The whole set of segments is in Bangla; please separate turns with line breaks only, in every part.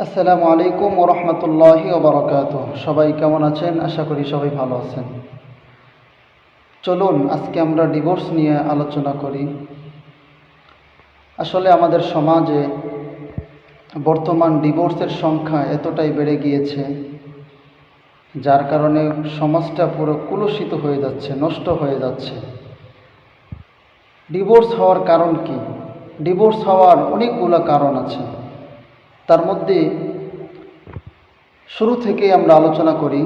আসসালামু আলাইকুম ওরহমতুল্লাহি ওবরাকাত সবাই কেমন আছেন? আশা করি সবাই ভালো আছেন। চলুন, আজকে আমরা ডিভোর্স নিয়ে আলোচনা করি। আসলে আমাদের সমাজে বর্তমান ডিভোর্সের সংখ্যা এতটাই বেড়ে গিয়েছে, যার কারণে সমাজটা পুরো কুলুষিত হয়ে যাচ্ছে, নষ্ট হয়ে যাচ্ছে। ডিভোর্স হওয়ার কারণ কি? ডিভোর্স হওয়ার অনেকগুলো কারণ আছে। তার মধ্যে শুরু থেকে আমরা আলোচনা করি,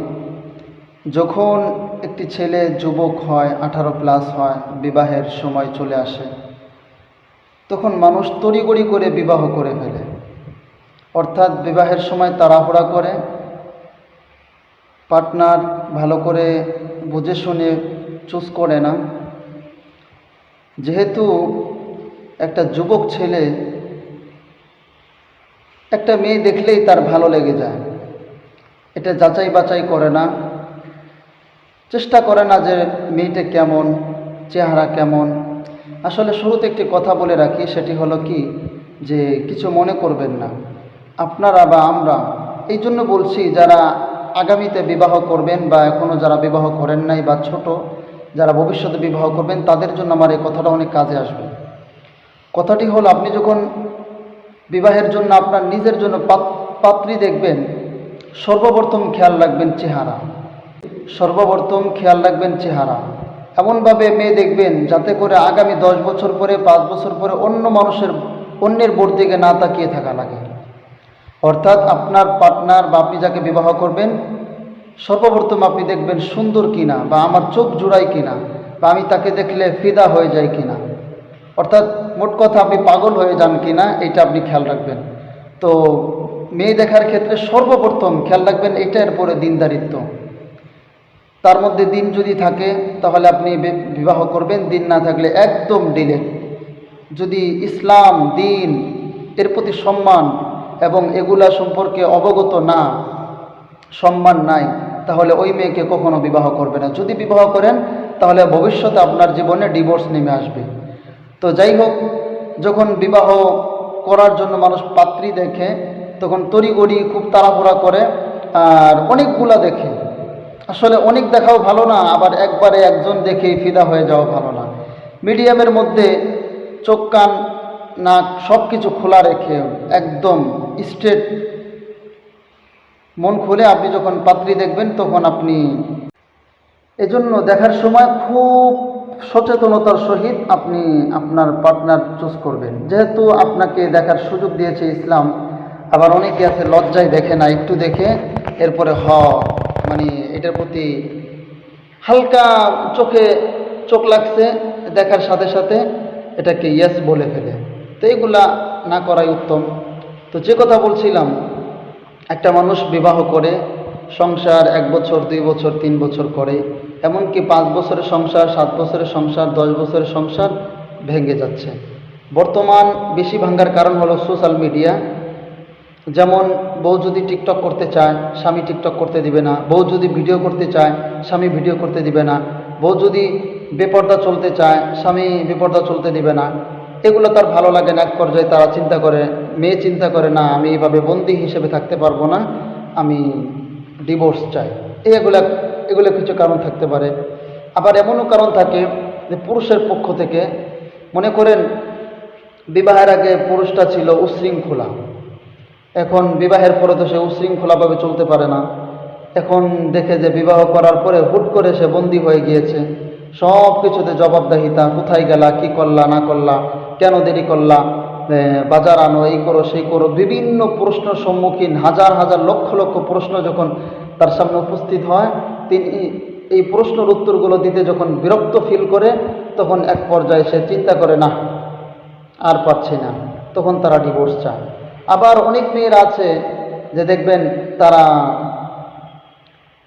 যখন একটি ছেলে যুবক হয়, আঠারো প্লাস হয়, বিবাহের সময় চলে আসে, তখন মানুষ তড়িগড়ি করে বিবাহ করে ফেলে। অর্থাৎ বিবাহের সময় তাড়াহুড়া করে, পার্টনার ভালো করে বুঝে শুনে চুজ করে না। যেহেতু একটা যুবক ছেলে একটা মেয়ে দেখলেই তার ভালো লেগে যায়। এটা যাচাই বাছাই করে না। চেষ্টা করে না যে মেয়েটা কেমন, চেহারা কেমন। আসলে শুরুতে একটি কথা বলে রাখি, সেটি হলো কি, যে কিছু মনে করবেন না। আপনারা বা আমরা, এই জন্য বলছি, যারা আগামীতে বিবাহ করবেন বা এখনও যারা বিবাহ করেন নাই বা ছোট, যারা ভবিষ্যতে বিবাহ করবেন, তাদের জন্য আমার এই কথাটা অনেক কাজে আসবে। কথাটি হলো, আপনি যখন বিবাহের জন্য আপনার নিজের জন্য পাত- পাত্রী দেখবেন, সর্বপ্রথম খেয়াল রাখবেন চেহারা। সর্বপ্রথম খেয়াল রাখবেন চেহারা। এমনভাবে মেয়ে দেখবেন, যাতে করে আগামী দশ বছর পরে, পাঁচ বছর পরে অন্য মানুষের, অন্যের বোর দিকে না তাকিয়ে থাকা লাগে। অর্থাৎ আপনার পার্টনার বা আপনি যাকে বিবাহ করবেন, সর্বপ্রথম আপনি দেখবেন সুন্দর কিনা, বা আমার চোখ জুড়ায় কিনা, বা আমি তাকে দেখলে ফিদা হয়ে যায় কিনা। অর্থাৎ মোট কথা আপনি পাগল হয়ে যান কিনা এটা আপনি খেয়াল রাখবেন। তো মেয়ে দেখার ক্ষেত্রে সর্বপ্রথম খেয়াল রাখবেন এটা এরপরে দিনদারিত্ব। তার মধ্যে দিন যদি থাকে, তাহলে আপনি বিবাহ করবেন, দিন না থাকলে একদম ডিলেট। যদি ইসলাম, দিন এর প্রতি সম্মান এবং এগুলা সম্পর্কে অবগত না, সম্মান নাই, তাহলে ওই মেয়েকে কখনো বিবাহ করবে না। যদি বিবাহ করেন, তাহলে ভবিষ্যতে আপনার জীবনে ডিভোর্স নেমে আসবে। তো যাই হোক, যখন বিবাহ করার জন্য মানুষ পাত্রী দেখে, তখন তড়িগড়ি খুব তাড়াহুড়া করে আর অনেকগুলা দেখে। আসলে অনেক দেখাও ভালো না, আবার একবারে একজন দেখেই ফিদা হয়ে যাওয়া ভালো না। মিডিয়ামের মধ্যে চোখ, কান, নাক সব কিছু খোলা রেখে একদম স্ট্রেট মন খুলে আপনি যখন পাত্রী দেখবেন, তখন আপনি এজন্য দেখার সময় খুব সচেতনতার সহিত আপনি আপনার পার্টনার চুজ করবেন। যেহেতু আপনাকে দেখার সুযোগ দিয়েছে ইসলাম, আবার অনেকে আছে লজ্জায় দেখে না, একটু দেখে, এরপরে হ মানে এটার প্রতি হালকা চোখে চোখ লাগছে, দেখার সাথে সাথে এটাকে ইয়েস বলে ফেলে। তো এইগুলা না করাই উত্তম। তো যে কথা বলছিলাম, একটা মানুষ বিবাহ করে সংসার এক বছর, দুই বছর, তিন বছর করে, এমনকি পাঁচ বছরের সংসার, সাত বছরের সংসার, দশ বছরের সংসার ভেঙে যাচ্ছে। বর্তমান বেশি ভাঙ্গার কারণ হলো সোশ্যাল মিডিয়া যেমন বউ যদি টিকটক করতে চায়, স্বামী টিকটক করতে দিবে না। বউ যদি ভিডিও করতে চায়, স্বামী ভিডিও করতে দিবে না। বউ যদি বেপর্দা চলতে চায়, স্বামী বেপর্দা চলতে দিবে না। এগুলো তার ভালো লাগে না, এক পর্যায়ে তারা চিন্তা করে, মেয়ে চিন্তা করে, না, আমি এভাবে বন্দি হিসেবে থাকতে পারব না, আমি ডিভোর্স এই এগুলা এগুলো কিছু কারণ থাকতে পারে। আবার এমনও কারণ থাকে যে পুরুষের পক্ষ থেকে মনে করেন বিবাহের আগে পুরুষটা ছিল উশৃঙ্খলা। এখন বিবাহের পরে তো সে উশৃঙ্খলাভাবে চলতে পারে না। এখন দেখে যে বিবাহ করার পরে হুট করে সে বন্দী হয়ে গিয়েছে। সব কিছুতে জবাবদাহিতা, কোথায় গেলা, কি করলা, না করলা, কেন দেরি করলা বাজার আনো, এই করো, সেই করো, বিভিন্ন প্রশ্নের সম্মুখীন, হাজার হাজার, লক্ষ লক্ষ প্রশ্ন যখন তার সামনে উপস্থিত হয়, তিনি এই প্রশ্নের উত্তরগুলো দিতে যখন বিরক্ত ফিল করে, তখন এক পর্যায়ে সে চিন্তা করে, না, আর পাচ্ছে না। তখন তারা ডিভোর্স চায়। আবার অনেক মেয়েরা আছে যে দেখবেন তারা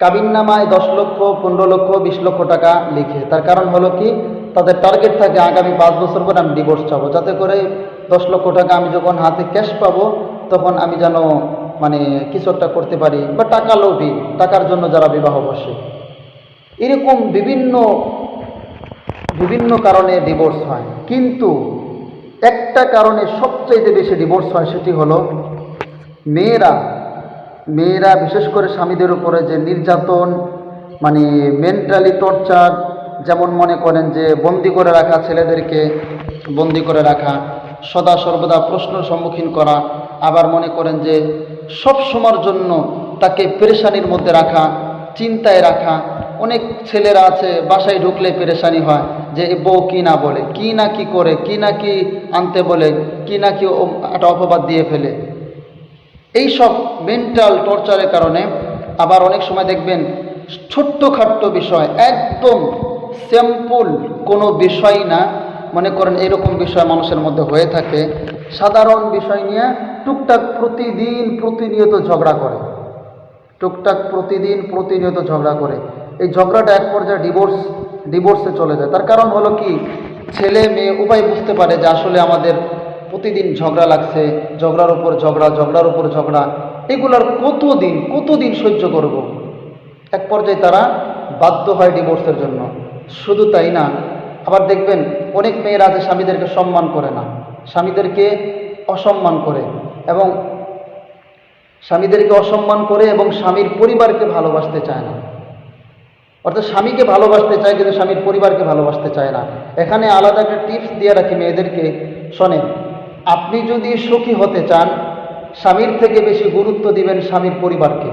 কাবিননামায় দশ লক্ষ, পনেরো লক্ষ, বিশ লক্ষ টাকা লিখে। তার কারণ হলো কি? তাদের টার্গেট থাকে আগামী পাঁচ বছর পরে আমি ডিভোর্স চাবো। যাতে করে দশ লক্ষ টাকা আমি যখন হাতে ক্যাশ পাবো, তখন আমি যেন মানে কিছু একটা করতে পারি বা টাকা লোভী, টাকার জন্য যারা বিবাহ বসে। এরকম বিভিন্ন বিভিন্ন কারণে ডিভোর্স হয়। কিন্তু একটা কারণে সবচাইতে বেশি ডিভোর্স হয় সেটি হলো মেয়েরা মেয়েরা বিশেষ করে স্বামীদের উপরে যে নির্যাতন মানে মেন্টালি টর্চার যেমন মনে করেন যে বন্দি করে রাখা ছেলেদেরকে বন্দি করে রাখা সদা সর্বদা প্রশ্নের সম্মুখীন করা, আবার মনে করেন যে সব সময়ের জন্য তাকে পেরেশানির মধ্যে রাখা, চিন্তায় রাখা। অনেক ছেলেরা আছে, বাসায় ঢুকলে পেরেশানি হয় যে বউ কি না বলে, কি না কি করে, কি না কি আনতে বলে, কি না কি একটা অপবাদ দিয়ে ফেলে। এই সব মেন্টাল টর্চারের কারণে আবার অনেক সময় দেখবেন ছোট্টখাট্ট বিষয়, একদম সিম্পল কোনো বিষয় না মনে করেন এরকম বিষয় মানুষের মধ্যে হয়ে থাকে। সাধারণ বিষয় নিয়ে টুকটাক প্রতিদিন প্রতিনিয়ত ঝগড়া করে। টুকটাক প্রতিদিন প্রতিনিয়ত ঝগড়া করে। এই ঝগড়াটা এক পর্যায়ে ডিভোর্স ডিভোর্সে চলে যায়। তার কারণ হলো কি? ছেলে মেয়ে উপায় বুঝতে পারে যে আসলে আমাদের প্রতিদিন ঝগড়া লাগছে, ঝগড়ার উপর ঝগড়া, ঝগড়ার উপর ঝগড়া। এগুলার কতদিন কতদিন সহ্য করব। এক পর্যায়ে তারা বাধ্য হয় ডিভোর্সের জন্য। শুধু তাই না, আবার দেখবেন অনেক মেয়েরা আছে, স্বামীদেরকে সম্মান করে না। স্বামীদেরকে অসম্মান করে এবং স্বামীদেরকে অসম্মান করে এবং স্বামীর পরিবারকে ভালোবাসতে চায় না। অর্থাৎ স্বামীকে ভালোবাসতে চায়, কিন্তু স্বামীর পরিবারকে ভালোবাসতে চায় না। এখানে আলাদা একটা টিপস দিয়ে রাখি মেয়েদেরকে। শোনেন, আপনি যদি সুখী হতে চান, স্বামীর থেকে বেশি গুরুত্ব দিবেন স্বামীর পরিবারকে।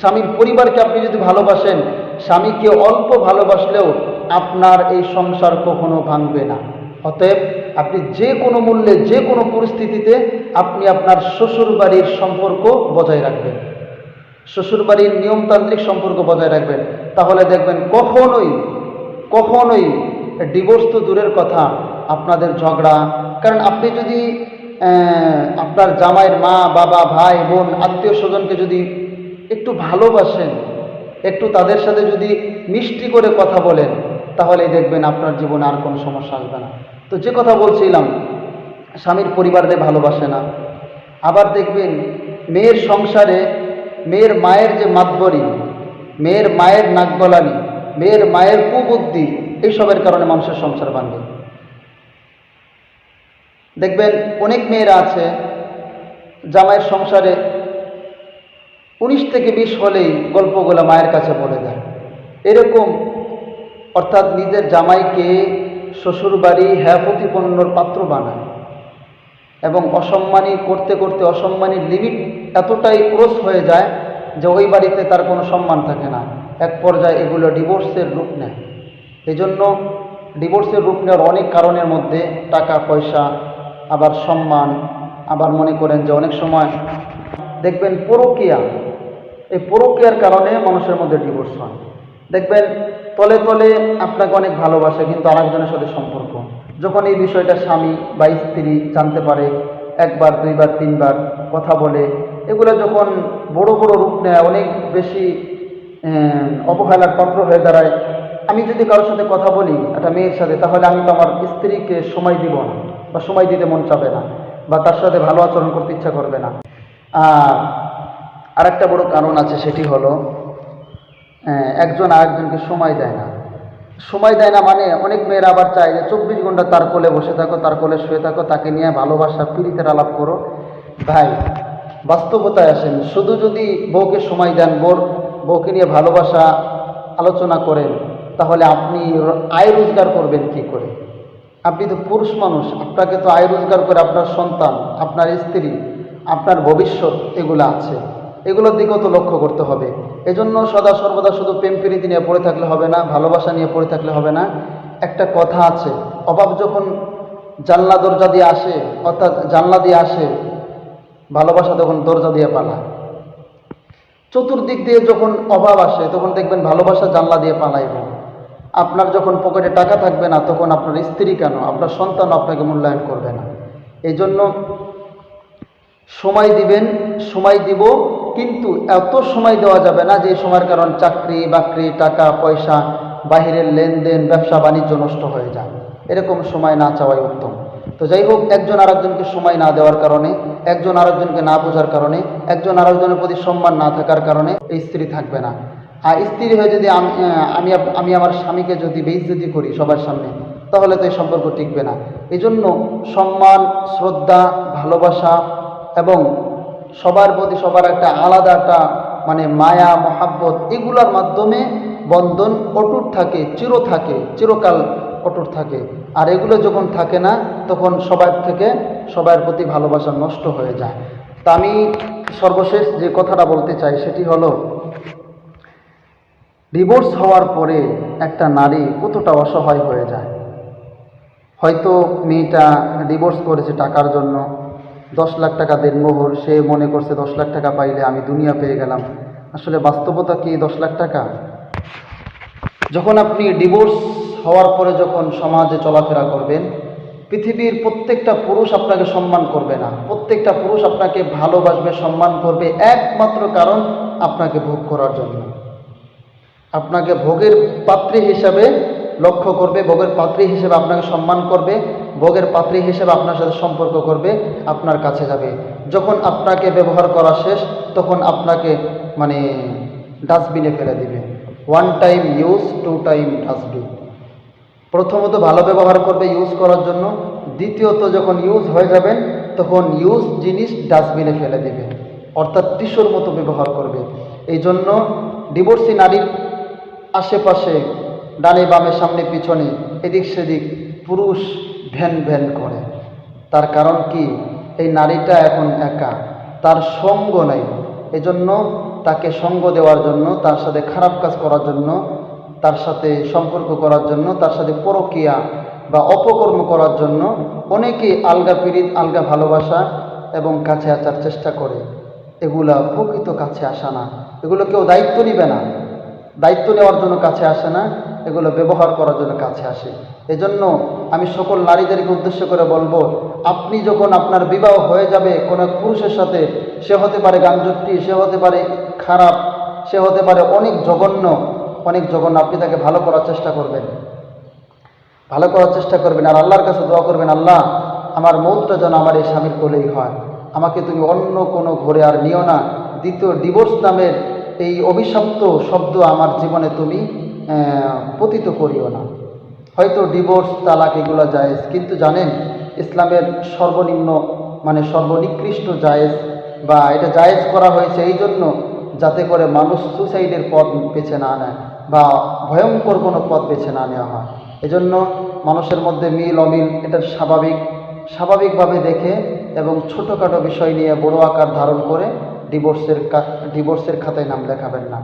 স্বামীর পরিবারকে আপনি যদি ভালোবাসেন, স্বামীকে অল্প ভালোবাসলেও আপনার এই সংসার কখনো ভাঙবে না। অতএব আপনি যে কোনো মূল্যে, যে কোনো পরিস্থিতিতে আপনি আপনার শ্বশুর বাড়ির সম্পর্ক বজায় রাখবেন। শ্বশুরবাড়ির নিয়মতান্ত্রিক সম্পর্ক বজায় রাখবেন। তাহলে দেখবেন কখনোই কখনোই ডিভোর্স তো দূরের কথা, আপনাদের ঝগড়া। কারণ আপনি যদি আপনার জামাইয়ের মা, বাবা, ভাই, বোন, আত্মীয় স্বজনকে যদি একটু ভালোবাসেন, একটু তাদের সাথে যদি মিষ্টি করে কথা বলেন তাহলে দেখবেন আপনার জীবনে আর কোনো সমস্যা আসবে না। তো যে কথা বলছিলাম, স্বামীর পরিবারদের ভালোবাসে না। আবার দেখবেন মেয়ের সংসারে মেয়ের মায়ের যে মাতবরি, মেয়ের মায়ের নাকগলানি, মেয়ের মায়ের কুবুদ্ধি, এইসবের কারণে মানুষের সংসার ভাঙে। দেখবেন অনেক মেয়েরা আছে, জামাইয়ের সংসারে উনিশ থেকে বিশ হলেই গল্পগুলো মায়ের কাছে বলে দেয়। এরকম অর্থাৎ নিজের জামাইকে শ্বশুরবাড়ি হ্যাঁ প্রতিপন্নর পাত্র বানায়। এবং অসম্মানী করতে করতে অসম্মানীর লিমিট এতটাই ক্রস হয়ে যায় যে ওই বাড়িতে তার কোনো সম্মান থাকে না। এক পর্যায়ে এগুলো ডিভোর্সের রূপ নেয়। এজন্য ডিভোর্সের রূপ নেওয়ার অনেক কারণের মধ্যে টাকা, পয়সা, আবার সম্মান, আবার মনে করেন যে অনেক সময় দেখবেন পরকিয়া। এই পরকিয়ার কারণে মানুষের মধ্যে ডিভোর্স হয়। দেখবেন, তলে তলে আপনাকে অনেক ভালোবাসে, কিন্তু আরেকজনের সাথে সম্পর্ক। যখন এই বিষয়টা স্বামী বা স্ত্রী জানতে পারে, একবার, দুইবার, তিনবার কথা বলে, এগুলো যখন বড় বড় রূপ নেয়, অনেক বেশি অবহেলার পাত্র হয়ে দাঁড়ায়। আমি যদি কারোর সাথে কথা বলি, একটা মেয়ের সাথে, তাহলে আমি তো আমার স্ত্রীকে সময় দিব না, বা সময় দিতে মন চাবে না, বা তার সাথে ভালো আচরণ করতে ইচ্ছা করবে না। আর আরেকটা বড় কারণ আছে, সেটি হলো একজন আরেকজনকে সময় দেয় না। সময় দেয় না মানে অনেক মেয়েরা আবার চায় যে, চব্বিশ ঘণ্টা তার কোলে বসে থাকো, তার কোলে শুয়ে থাকো, তাকে নিয়ে ভালোবাসা, পীড়িতের আলাপ করো। ভাই, বাস্তবতায় আসেন। শুধু যদি বউকে সময় দেন বোর বউকে নিয়ে ভালোবাসা আলোচনা করেন, তাহলে আপনি আয় রোজগার করবেন কি করে? আপনি তো পুরুষ মানুষ, আপনাকে তো আয় রোজগার করে আপনার সন্তান, আপনার স্ত্রী, আপনার ভবিষ্যৎ এগুলো আছে। এগুলোর দিকেও তো লক্ষ্য করতে হবে। এজন্য সদা সর্বদা শুধু প্রেম প্রীতি নিয়ে পড়ে থাকলে হবে না, ভালোবাসা নিয়ে পড়ে থাকলে হবে না। একটা কথা আছে, অভাব যখন জানলা দরজা দিয়ে আসে, অর্থাৎ জানলা দিয়ে আসে, ভালোবাসা তখন দরজা দিয়ে পালা চতুর্দিক দিয়ে যখন অভাব আসে, তখন দেখবেন ভালোবাসা জানলা দিয়ে পালাইব আপনার যখন পকেটে টাকা থাকবে না, তখন আপনার স্ত্রী কেন? আপনার সন্তান আপনাকে মূল্যায়ন করবে না। এই জন্য সময় দিবেন, সময় দিব কিন্তু এত সময় দেওয়া যাবে না যে সময়ের কারণ চাকরি, বাকরি, টাকা, পয়সা, বাহিরের লেনদেন, ব্যবসা, বাণিজ্য নষ্ট হয়ে যায়। এরকম সময় না চাওয়াই উত্তম। তো যাই হোক, একজন আরেকজনকে সময় না দেওয়ার কারণে, একজন আরেকজনকে না বোঝার কারণে, একজন আরেকজনের প্রতি সম্মান না থাকার কারণে এই স্ত্রী থাকবে না। আর স্ত্রী হয়ে যদি আমি আমি আমি আমার স্বামীকে যদি বেইজ্জতি করি সবার সামনে, তাহলে তো এই সম্পর্ক টিকবে না। এই সম্মান, শ্রদ্ধা, ভালোবাসা এবং সবার প্রতি সবার একটা আলাদা একটা মানে মায়া, মহাব্বত, এগুলোর মাধ্যমে বন্ধন অটুট থাকে, চির থাকে, চিরকাল অটুট থাকে। আর এগুলো যখন থাকে না, তখন সবার থেকে সবার প্রতি ভালোবাসা নষ্ট হয়ে যায়। তা আমি সর্বশেষ যে কথাটা বলতে চাই, সেটি হলো ডিভোর্স হওয়ার পরে একটা নারী কতটা অসহায় হয়ে যায়? হয়তো মেয়েটা ডিভোর্স করেছে টাকার জন্য দশ লাখ টাকা দেন দেনমোহর সে মনে করছে দশ লাখ টাকা পাইলে আমি দুনিয়া পেয়ে গেলাম। আসলে বাস্তবতা কি দশ লাখ টাকা? যখন আপনি ডিভোর্স হওয়ার পরে যখন সমাজে চলাফেরা করবেন, পৃথিবীর প্রত্যেকটা পুরুষ আপনাকে সম্মান করবে না। প্রত্যেকটা পুরুষ আপনাকে ভালোবাসবে, সম্মান করবে, একমাত্র কারণ আপনাকে ভোগ করার জন্য। আপনাকে ভোগের পাত্রী হিসাবে লক্ষ্য করবে, ভোগের পাত্রী হিসেবে আপনাকে সম্মান করবে, ভোগের পাত্রী হিসেবে আপনার সাথে সম্পর্ক করবে, আপনার কাছে যাবে। যখন আপনাকে ব্যবহার করা শেষ, তখন আপনাকে মানে ডাস্টবিনে ফেলে দিবে। One time use two time dustbin প্রথমত ভালো ব্যবহার করবে ইউজ করার জন্য। দ্বিতীয়ত যখন ইউজ হয়ে যাবেন তখন ইউজ জিনিস ডাস্টবিনে ফেলে দেবে। অর্থাৎ টিস্যুর মতো ব্যবহার করবে। এই জন্য ডিভোর্সি নারীর আশেপাশে ডানে বামে, সামনে, পিছনে, এদিক সেদিক, পুরুষ ভ্যান ভ্যান করে। তার কারণ কি? এই নারীটা এখন একা। তার সঙ্গ নেই। এজন্য তাকে সঙ্গ দেওয়ার জন্য, তার সাথে খারাপ কাজ করার জন্য, তার সাথে সম্পর্ক করার জন্য, তার সাথে পরকিয়া বা অপকর্ম করার জন্য অনেকে আলগা পীড়িত, আলগা ভালোবাসা এবং কাছে আসার চেষ্টা করে। এগুলা প্রকৃত কাছে আসা না। এগুলো কেউ দায়িত্ব নিবে না। দায়িত্ব নেওয়ার জন্য কাছে আসে না, এগুলো ব্যবহার করার জন্য কাছে আসে। এজন্য আমি সকল নারীদেরকে উদ্দেশ্য করে বলব, আপনি যখন আপনার বিবাহ হয়ে যাবে, কোনো পুরুষের সাথে, সে হতে পারে গাঞ্জুট্টি, সে হতে পারে খারাপ, সে হতে পারে অনেক জঘন্য অনেক জঘন্য, আপনি তাকে ভালো করার চেষ্টা করবেন। ভালো করার চেষ্টা করবেন আর আল্লাহর কাছে দোয়া করবেন, আল্লাহ, আমার মৌতটা যেন আমার এই স্বামীর কোলেই হয়। আমাকে তুমি অন্য কোনো ঘরে আর নিও না। দ্বিতীয় ডিভোর্স নামের এই অভিশপ্ত শব্দ আমার জীবনে তুমি পতিত করিও না। হয়তো ডিভোর্স তালাক এগুলো জায়েজ, কিন্তু জানেন, ইসলামের সর্বনিম্ন মানে সর্বনিকৃষ্ট জায়েজ, বা এটা জায়েজ করা হয়েছে এই জন্য যাতে করে মানুষ সুসাইডের পথ বেছে না নেয়, বা ভয়ঙ্কর কোনো পথ বেছে না নেওয়া হয়। এজন্য মানুষের মধ্যে মিল অমিল, এটা স্বাভাবিক। স্বাভাবিকভাবে দেখে এবং ছোটোখাটো বিষয় নিয়ে বড় আকার ধারণ করে ডিভোর্সের ডিভোর্সের খাতায় নাম লেখাবেন না।